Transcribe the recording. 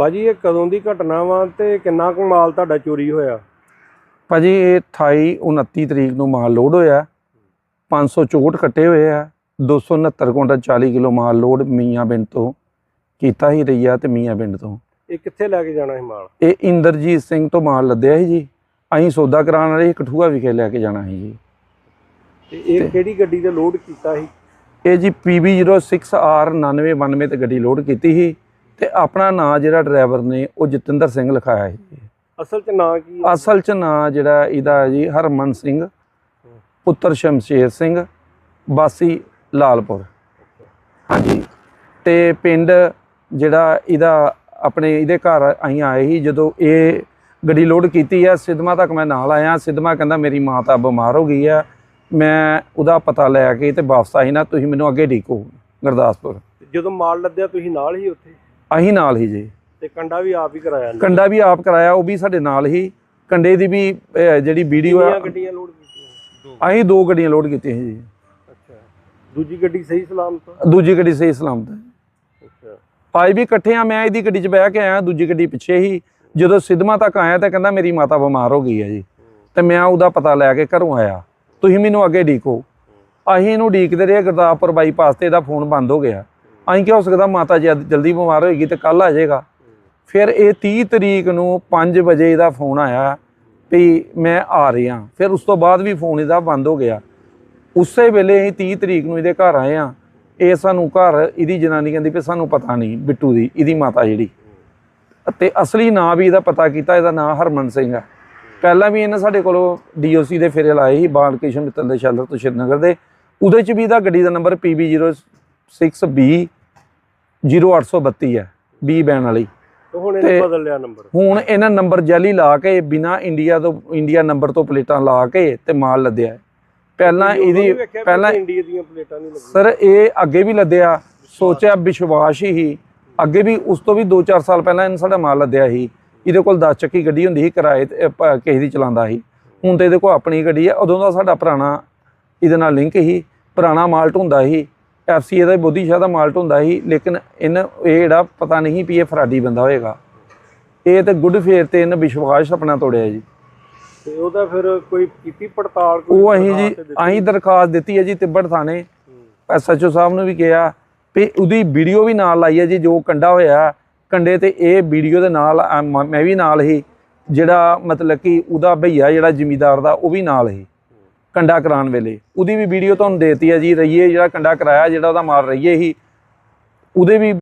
ਭਾਜੀ ਇਹ ਕਦੋਂ ਦੀ ਘਟਨਾ ਵਾ ਤੇ ਕਿੰਨਾ ਕੁ ਮਾਲ ਤੁਹਾਡਾ ਚੋਰੀ ਹੋਇਆ? ਭਾਜੀ ਇਹ 28 29 ਤਰੀਕ ਨੂੰ ਮਾਲ ਲੋਡ ਹੋਇਆ। 564 ਕੱਟੇ ਹੋਏ ਆ। 269 ਕੁਇੰਟਲ 40 ਕਿਲੋ ਮਾਲ ਲੋਡ ਮੀਆਂ ਪਿੰਡ ਤੋਂ ਕੀਤਾ ਹੀ ਰਈਆ ਤੇ ਮੀਆਂ ਪਿੰਡ ਤੋਂ। ਇਹ ਕਿੱਥੇ ਲੈ ਕੇ ਜਾਣਾ ਸੀ ਮਾਲ? ਇਹ ਇੰਦਰਜੀਤ ਸਿੰਘ ਤੋਂ ਮਾਲ ਲੱਦਿਆ ਸੀ ਜੀ। ਅਸੀਂ ਸੌਦਾ ਕਰਾਉਣ ਵਾਲੇ ਕਠੂਆ ਵਿਖੇ ਲੈ ਕੇ ਜਾਣਾ ਸੀ ਜੀ। ਤੇ ਇਹ ਕਿਹੜੀ ਗੱਡੀ ਤੇ ਲੋਡ ਕੀਤਾ ਸੀ? ਇਹ ਜੀ PB06R 9992 ਤੇ ਗੱਡੀ ਲੋਡ ਕੀਤੀ ਸੀ। ਤੇ ਆਪਣਾ ਨਾਂ ਜਿਹੜਾ ਡਰਾਈਵਰ ਨੇ ਉਹ ਜਤਿੰਦਰ ਸਿੰਘ ਲਿਖਾਇਆ ਜੀ। ਅਸਲ 'ਚ ਨਾਂ ਕੀ ਹੈ ਅਸਲ ਚ ਨਾਂ ਜਿਹੜਾ ਇਹਦਾ ਹੈ ਜੀ ਹਰਮਨ ਸਿੰਘ ਪੁੱਤਰ ਸ਼ਮਸ਼ੇਰ ਸਿੰਘ ਬਾਸੀ ਲਾਲਪੁਰ। ਹਾਂਜੀ ਤੇ ਪਿੰਡ ਜਿਹੜਾ ਇਹਦਾ ਆਪਣੇ ਇਹਦੇ ਘਰ ਅਸੀਂ ਆਏ ਸੀ ਜਦੋਂ ਇਹ ਗੱਡੀ ਲੋਡ ਕੀਤੀ ਆ ਸਿਦਮਾ ਤੱਕ ਮੈਂ ਨਾਲ ਆਇਆ ਸਿਦਮਾ ਕਹਿੰਦਾ ਮੇਰੀ ਮਾਂ ਤਾਂ ਬਿਮਾਰ ਹੋ ਗਈ ਆ ਮੈਂ ਉਹਦਾ ਪਤਾ ਲੈ ਕੇ ਤੇ ਵਾਪਸ ਆਈ ਨਾ ਤੁਸੀਂ ਮੈਨੂੰ ਅੱਗੇ ਢੀਕੋ ਗੁਰਦਾਸਪੁਰ। ਜਦੋਂ ਮਾਲ ਲੱਦਿਆ ਤੁਸੀਂ ਨਾਲ ਹੀ ਉੱਥੇ? ਅਸੀਂ ਨਾਲ ਹੀ ਜੀ। ਤੇ ਕੰਡਾ ਵੀ ਆਪ ਹੀ ਕਰਾਇਆ ਨਾ ਕੰਡਾ ਵੀ ਆਪ ਕਰਾਇਆ ਉਹ ਵੀ ਸਾਡੇ ਨਾਲ ਹੀ। ਕੰਡੇ ਦੀ ਵੀ ਅਹ, ਜਿਹੜੀ ਵੀਡੀਓ ਆ ਕਿੰਨੀਆਂ ਗੱਡੀਆਂ ਲੋਡ ਕੀਤੀਆਂ? ਅਸੀਂ ਦੋ ਗੱਡੀਆਂ ਲੋਡ ਕੀਤੀਆਂ ਸੀ ਜੀ। ਅੱਛਾ। ਦੂਜੀ ਗੱਡੀ ਸਹੀ ਸਲਾਮਤ? ਦੂਜੀ ਗੱਡੀ ਸਹੀ ਸਲਾਮਤ ਹੈ। ਅੱਛਾ। ਅੱਜ ਵੀ ਇਕੱਠੇ ਆ ਮੈਂ ਇਹਦੀ ਗੱਡੀ 'ਚ ਬਹਿ ਕੇ ਆਇਆ ਦੂਜੀ ਗੱਡੀ ਪਿੱਛੇ ਹੀ। ਜਦੋਂ ਸਿਦਮਾ ਤੱਕ ਆਇਆ ਤਾਂ ਕਹਿੰਦਾ ਮੇਰੀ ਮਾਤਾ ਬਿਮਾਰ ਹੋ ਗਈ ਹੈ ਜੀ। ਤੇ ਮੈਂ ਉਹਦਾ ਪਤਾ ਲੈ ਕੇ ਘਰੋਂ ਆਇਆ। ਤੁਸੀਂ ਮੈਨੂੰ ਅੱਗੇ ਢੀਕੋ ਅਸੀਂ ਇਹਨੂੰ ਢੀਕਦੇ ਰਹੇ ਗੁਰਦਾਸਪੁਰ ਬਾਈਪਾਸ ਤੇ ਇਹਦਾ ਫੋਨ ਬੰਦ ਹੋ ਗਿਆ। ਅਸੀਂ ਕਿਹਾ ਹੋ ਸਕਦਾ ਮਾਤਾ ਜੀ ਜਲਦੀ ਬਿਮਾਰ ਹੋਏਗੀ ਤੇ ਕੱਲ ਆ ਜਾਏਗਾ। ਫਿਰ ਇਹ 30 ਤਰੀਕ ਨੂੰ 5 ਵਜੇ ਇਹਦਾ ਫੋਨ ਆਇਆ ਵੀ ਮੈਂ ਆ ਰਿਹਾ। ਫਿਰ ਉਸ ਤੋਂ ਬਾਅਦ ਵੀ ਫੋਨ ਇਹਦਾ ਬੰਦ ਹੋ ਗਿਆ। ਉਸੇ ਵੇਲੇ ਅਸੀਂ 30 ਤਰੀਕ ਨੂੰ ਇਹਦੇ ਘਰ ਆਏ ਆ ਇਹ ਸਾਨੂੰ ਘਰ ਇਹਦੀ ਜਨਾਨੀ ਕਹਿੰਦੀ ਵੀ ਸਾਨੂੰ ਪਤਾ ਨਹੀਂ ਬਿੱਟੂ ਦੀ, ਇਹਦੀ ਮਾਤਾ ਜਿਹੜੀ। ਤੇ ਅਸਲੀ ਨਾਂ ਵੀ ਇਹਦਾ ਪਤਾ ਕੀਤਾ, ਇਹਦਾ ਨਾਂ ਹਰਮਨ ਸਿੰਘ ਹੈ ਪਹਿਲਾਂ ਵੀ ਇਹਨੇ ਸਾਡੇ ਕੋਲੋਂ ਡੀਓਸੀ ਦੇ ਫੇਰੇ ਲਾਏ ਸੀ ਬਾਲ ਕ੍ਰਿਸ਼ਨ ਮਿੱਤਲ ਦੇ ਸ਼ੈਲਰ ਤੋਂ ਸ਼੍ਰੀਨਗਰ ਦੇ। ਉਹਦੇ ਚ ਵੀ ਇਹਦਾ ਗੱਡੀ ਦਾ ਨੰਬਰ PB06B 0832 ਹੈ B ਬੈਨ ਵਾਲੀ। ਹੁਣ ਇਹਨੇ ਬਦਲ ਲਿਆ ਨੰਬਰ ਹੁਣ ਇਹਨਾਂ ਨੰਬਰ ਜਾਲੀ ਲਾ ਕੇ ਬਿਨਾ ਇੰਡੀਆ ਤੋਂ ਇੰਡੀਆ ਨੰਬਰ ਤੋਂ ਪਲੇਟਾਂ ਲਾ ਕੇ ਤੇ ਮਾਲ ਲੱਦਿਆ। ਪਹਿਲਾਂ ਇਹਦੀ ਪਹਿਲਾਂ ਇੰਡੀਆ ਦੀਆਂ ਪਲੇਟਾਂ ਨਹੀਂ ਲੱਗੀਆਂ। ਸਰ ਇਹ ਅੱਗੇ ਵੀ ਲੱਦਿਆ ਸੋਚਿਆ ਵਿਸ਼ਵਾਸ ਹੀ ਅੱਗੇ ਵੀ ਉਸ ਤੋਂ ਵੀ 2-4 ਸਾਲ ਪਹਿਲਾਂ ਇਹਨੇ ਸਾਡਾ ਮਾਲ ਲੱਦਿਆ ਸੀ। ਇਹਦੇ ਕੋਲ 10 ਚੱਕੀ ਗੱਡੀ ਹੁੰਦੀ ਸੀ ਕਿਰਾਏ ਤੇ ਕਿਸੇ ਦੀ ਚਲਾਉਂਦਾ ਸੀ। ਹੁਣ ਤੇ ਇਹਦੇ ਕੋਲ ਆਪਣੀ ਗੱਡੀ ਹੈ ਉਦੋਂ ਦਾ ਸਾਡਾ ਪੁਰਾਣਾ ਇਹਦੇ ਨਾਲ ਲਿੰਕ ਸੀ। ਪੁਰਾਣਾ ਮਾਲ ਢੁੰਦਾ ਸੀ। ਐਫਸੀਏ ਦਾ ਬੋਧੀ ਸ਼ਾਹ ਦਾ ਮਾਲ ਢੁੰਦਾ ਸੀ ਲੇਕਿਨ ਇਹਨ ਇਹ ਜਿਹੜਾ ਪਤਾ ਨਹੀਂ ਵੀ ਇਹ ਫਰਾਡੀ ਬੰਦਾ ਹੋਏਗਾ। ਇਹ ਤੇ ਗੁੱਡ ਫੇਰ ਤੇ ਇਹਨੇ ਵਿਸ਼ਵਾਸ ਆਪਣਾ ਤੋੜਿਆ ਜੀ। ਤੇ ਉਹਦਾ ਫਿਰ ਕੋਈ ਕੀਤੀ ਪੜਤਾਲ ਕੋਈ ਉਹ ਅਸੀਂ ਜੀ? ਅਸੀਂ ਦਰਖਾਸਤ ਦਿੱਤੀ ਹੈ ਜੀ ਤਿੱਬੜ ਥਾਣੇ। ਐਸਐਚਓ ਸਾਹਿਬ ਨੂੰ ਵੀ ਕਿਹਾ ਵੀ ਉਹਦੀ ਵੀਡੀਓ ਵੀ ਨਾਲ ਲਾਈ ਹੈ ਜੀ ਜੋ ਕੰਡਾ ਹੋਇਆ ਕੰਡੇ ਤੇ ਇਹ ਵੀਡੀਓ ਦੇ ਨਾਲ ਮੈਂ ਵੀ ਨਾਲ ਹੀ ਜਿਹੜਾ ਮਤਲਬ ਕਿ ਉਹਦਾ ਭਈਆ ਜਿਹੜਾ ਜ਼ਿਮੀਦਾਰ ਦਾ ਉਹ ਵੀ ਨਾਲ ਹੀ ਕੰਡਾ ਕਰਾਉਣ ਵੇਲੇ। ਉਹਦੀ ਵੀ ਵੀਡੀਓ ਤੁਹਾਨੂੰ ਦੇਤੀ ਹੈ ਜੀ ਰਈਏ ਜਿਹੜਾ ਕੰਡਾ ਕਰਾਇਆ, ਜਿਹੜਾ ਉਹਦਾ ਮਾਰ ਰਹੀਏ ਹੀ। ਉਹਦੇ ਵੀ